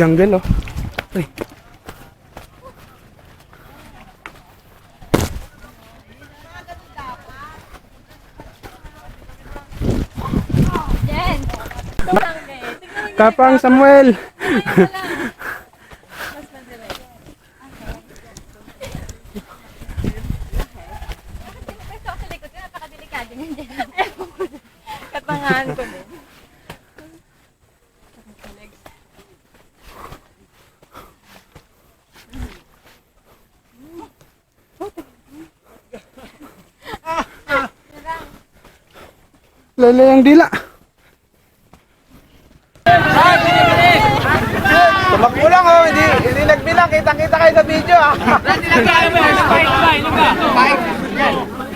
Jungle, oh. Ay. Tapang Samuel. Kumain ka lang. Mas madilim. Pwesto ako sa likod ko, napakadelikado niyan dyan. Katangahan ko din. Lala yung dila. Tumakbo lang oh, hindi, hindi nagbilang, kitang-kita kayo sa video ah.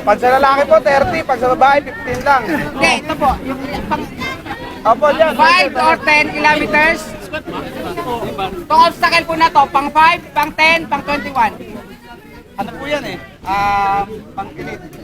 Pag sa lalaki po, 30. Pag sa babae, 15 lang. Hindi, ito po. Yung pang Opo, dyan. 5 or 10 kilometers. Itong obstacle po na to, pang 5, pang 10, pang 21. Ano po yan eh? Ah, pangkilit.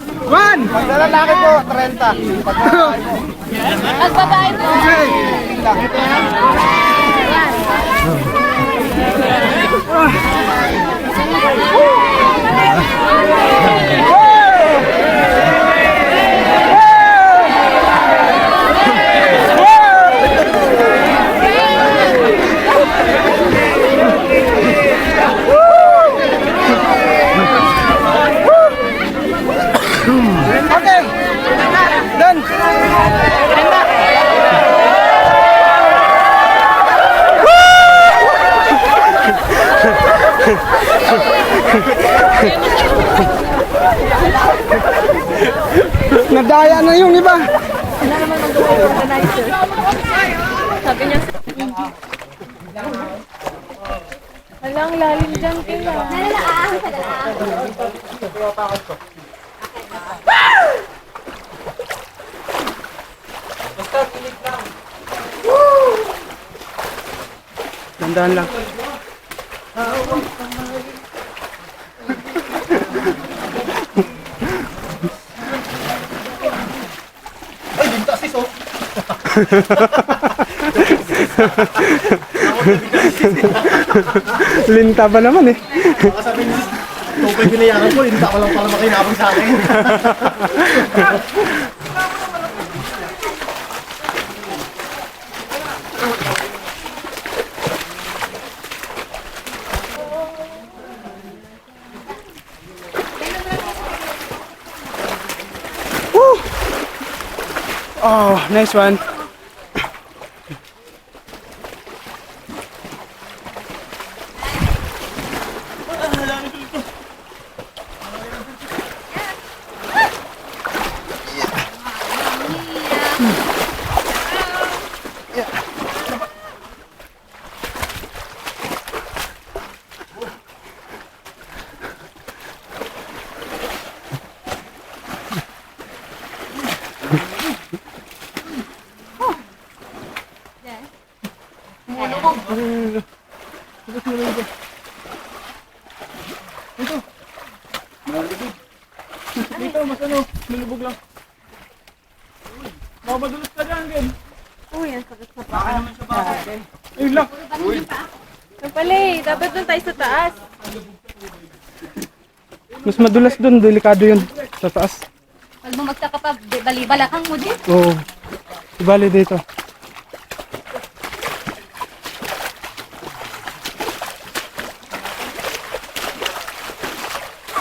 30. Pag sa babae po, Pag babae po, 15 lang. Nadaya na yung iba. wala naman mag-organizer. Sabi niya sa... Walang lalim dyan kaya. Nalalaang sa lalaang. Tandaan lang. Linta ba naman eh. Kung pwede binayaran ko, hindi ako lang pala makinabang sa akin. Oh, nice one. Dito, mas ano, nalubog lang. Baka madulas ka dyan, Gen. Uy, ang sakit sa paa. Ayun lang. Ito pala eh. Dapat doon tayo sa taas. Mas madulas dun, delikado yun. Sa taas. Pag bumagsak ka pa, di- bali-balakang mo din. Oo. Ibali dito.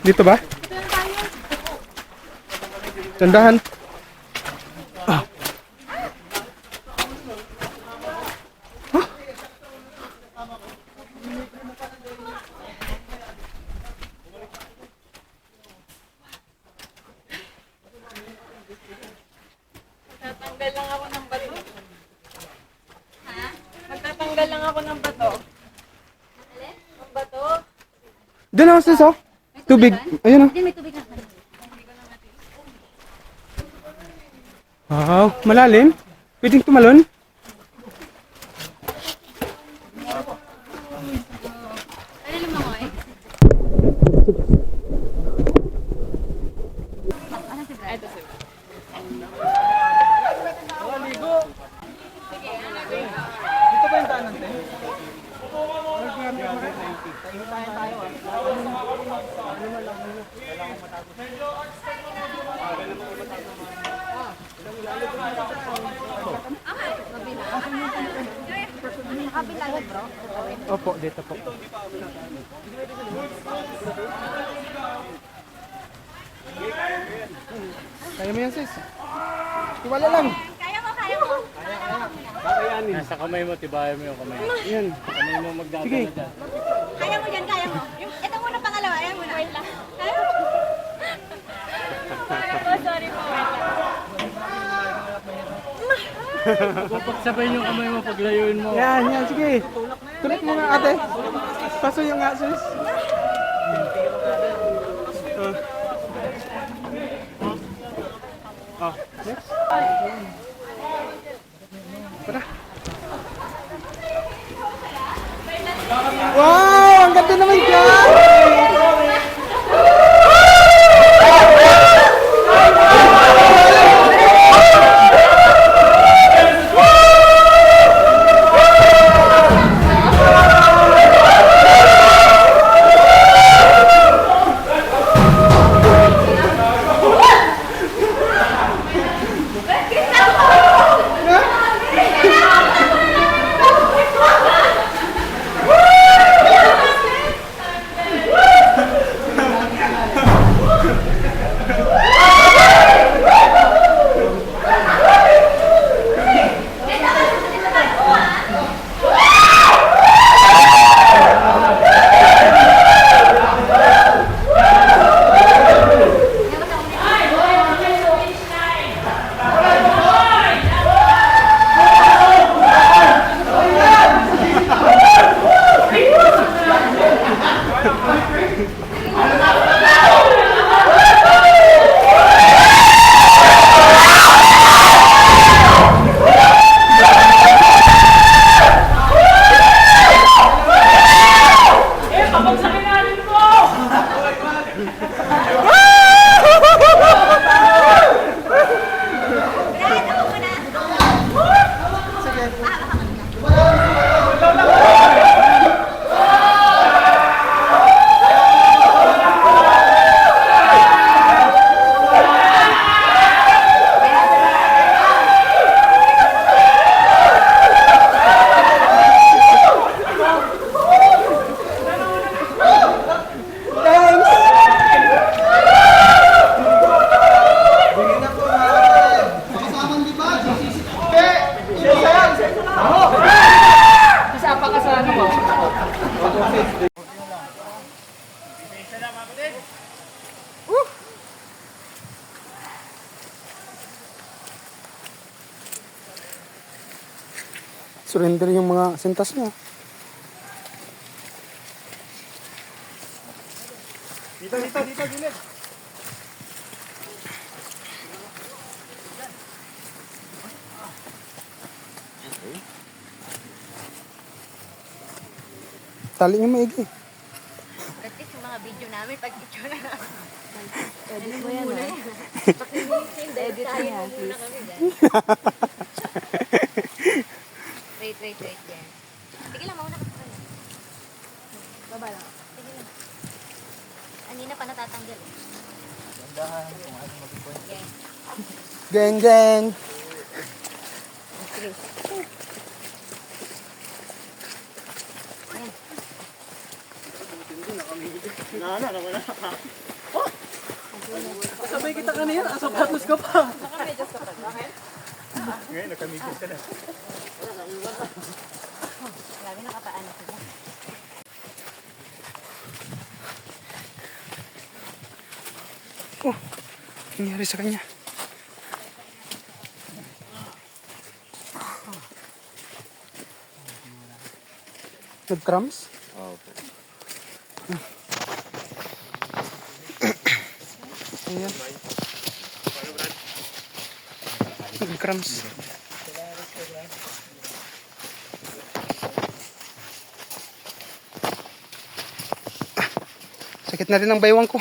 Dito ba? Tandahan. Ah. Huh? Magtatanggal lang ako ng bato. Ha? Magtatanggal lang ako ng bato. Ang bato? Doon ako oh. Tubig. Ayun, oh. Hindi, may tubig na. Wow, malalim. Pwedeng tumalon. Opo, dito po. Kaya mo yan, sis. Tiwala lang. Kaya mo, kaya mo. Nasa kamay mo, tibayan mo yung kamay. Yan. Kamay mo magdadala Sige. dyan. Kaya mo dyan, kaya mo. Ito muna pangalawa, ayan muna. Kaya mo. Oh. Pagsabayin yung kamay mo, paglayuin mo. Yan, yan. Sige. Tulak mo nga, ate. Paso yung nga, sis. Ah. Ah, next. Tara. Wow! Ang ganda naman dyan! Surrender yung mga sentas mo. Dito, dito, dito, gilid. Tali niyo maigi. Practice yung mga video namin pag picture na namin. Edit mo yan? Edit mo yan, please. Wait, wait. Yan. Sige lang, mauna ka kanya. Baba lang. Sige lang. Kanina pa natatanggal. eh. Okay. Geng, geng. Sige. Na, na, na, na. Sabay kita kanina, ang sapatos ka pa. Grabe nangyari sa kanya. Nag-crumbs? Opo. Ayan. Nag-crumbs. Sakit na rin ang baywang ko.